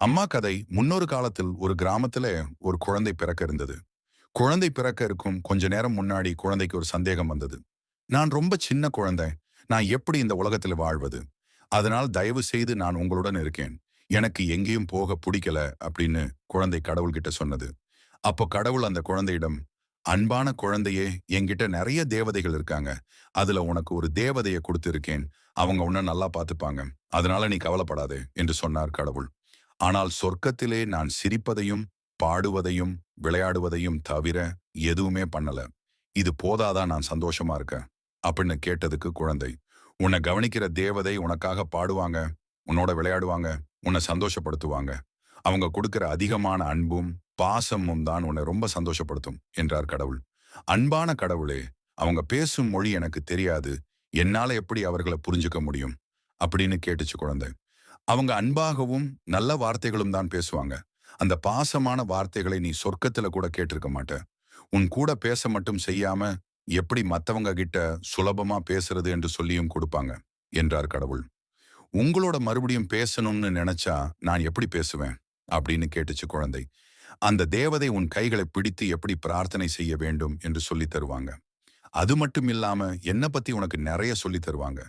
அம்மா கதை முன்னொரு காலத்தில் ஒரு கிராமத்துல ஒரு குழந்தை பிறக்க இருந்தது. குழந்தை பிறக்க இருக்கும் கொஞ்ச நேரம் முன்னாடி குழந்தைக்கு ஒரு சந்தேகம் வந்தது. நான் ரொம்ப சின்ன குழந்தை. நான் எப்படி இந்த உலகத்தில் வாழ்வது? அதனால் தயவு செய்து நான் உங்களுடன் இருக்கேன். எனக்கு எங்கேயும் போக பிடிக்கல அப்படின்னு குழந்தை கடவுள்கிட்ட சொன்னது. அப்போ கடவுள் அந்த குழந்தையிடம் அன்பான குழந்தையே என்கிட்ட நிறைய தேவதைகள் இருக்காங்க. அதுல உனக்கு ஒரு தேவதையை கொடுத்திருக்கேன். அவங்க உன்னை நல்லா பார்த்துப்பாங்க. அதனால நீ கவலைப்படாதே என்று சொன்னார் கடவுள். ஆனால் சொர்க்கத்திலே நான் சிரிப்பதையும் பாடுவதையும் விளையாடுவதையும் தவிர எதுவுமே பண்ணல. இது போதாதான் நான் சந்தோஷமா இருக்கேன் அப்படின்னு கேட்டதுக்கு குழந்தை. உன்னை கவனிக்கிற தேவதை உனக்காக பாடுவாங்க உன்னோட விளையாடுவாங்க உன்னை சந்தோஷப்படுத்துவாங்க. அவங்க கொடுக்கிற அதிகமான அன்பும் பாசமும் தான் உன்னை ரொம்ப சந்தோஷப்படுத்தும் என்றார் கடவுள். அன்பான கடவுளே அவங்க பேசும் மொழி எனக்கு தெரியாது. என்னால எப்படி அவர்களை புரிஞ்சுக்க முடியும்? அப்படின்னு கேட்டுச்சு குழந்தை. அவங்க அன்பாகவும் நல்ல வார்த்தைகளும் தான் பேசுவாங்க. அந்த பாசமான வார்த்தைகளை நீ சொர்க்கத்துல கூட கேட்டிருக்க மாட்ட. உன் கூட பேச மட்டும் செய்யாம எப்படி மத்தவங்க கிட்ட சுலபமா பேசுறது என்று சொல்லியும் கொடுப்பாங்க என்றார் கடவுள். உங்களோட மறுபடியும் பேசணும்னு நினைச்சா நான் எப்படி பேசுவேன்? அப்படின்னு கேட்டுச்சு குழந்தை. அந்த தேவதை உன் கைகளை பிடித்து எப்படி பிரார்த்தனை செய்ய வேண்டும் என்று சொல்லி தருவாங்க. அது மட்டும் இல்லாம என்ன பத்தி உனக்கு நிறைய சொல்லி தருவாங்க.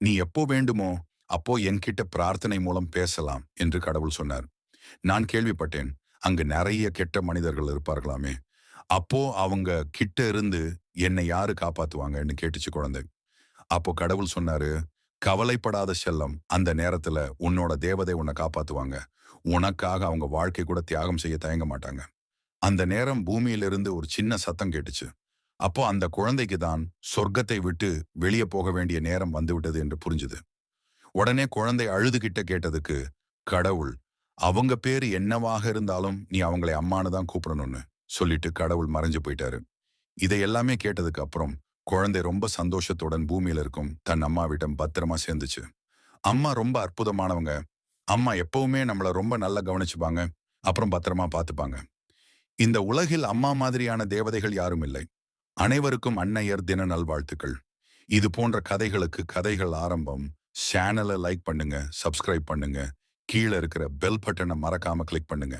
நீ எப்போ வேண்டுமோ அப்போ என்கிட்ட பிரார்த்தனை மூலம் பேசலாம் என்று கடவுள் சொன்னார். நான் கேள்விப்பட்டேன் அங்கு நிறைய கெட்ட மனிதர்கள் இருப்பார்களாமே. அப்போ அவங்க கிட்ட இருந்து என்னை யாரு காப்பாத்துவாங்கன்னு கேட்டுச்சு குழந்தை. அப்போ கடவுள் சொன்னாரு கவலைப்படாத செல்லம் அந்த நேரத்துல உன்னோட தேவதை உன்னை காப்பாத்துவாங்க. உனக்காக அவங்க வாழ்க்கை கூட தியாகம் செய்ய தயங்க மாட்டாங்க. அந்த நேரம் பூமியிலிருந்து ஒரு சின்ன சத்தம் கேட்டுச்சு. அப்போ அந்த குழந்தைக்கு தான் சொர்க்கத்தை விட்டு வெளியே போக வேண்டிய நேரம் வந்துவிட்டது என்று புரிஞ்சுது. உடனே குழந்தை அழுதுகிட்ட கேட்டதுக்கு கடவுள் அவங்க பேரு என்னவாக இருந்தாலும் நீ அவங்களை அம்மானு தான் கூப்பிடணும்னு சொல்லிட்டு கடவுள் மறைஞ்சு போயிட்டாரு. இதை எல்லாமே கேட்டதுக்கு அப்புறம் குழந்தை ரொம்ப சந்தோஷத்துடன் பூமியில இருக்கும் தன் அம்மாவிடம் பத்திரமா சேர்ந்துச்சு. அம்மா ரொம்ப அற்புதமானவங்க. அம்மா எப்பவுமே நம்மளை ரொம்ப நல்லா கவனிச்சுப்பாங்க. அப்புறம் பத்திரமா பார்த்துப்பாங்க இந்த உலகில் அம்மா மாதிரியான தேவதைகள் யாரும் இல்லை. அனைவருக்கும் அன்னையர் தின நல்வாழ்த்துக்கள் இது போன்ற கதைகளுக்கு கதைகள் ஆரம்பம் சேனலை லைக் பண்ணுங்க சப்ஸ்கிரைப் பண்ணுங்க கீழே இருக்கிற பெல் பட்டனை மறக்காம கிளிக் பண்ணுங்க.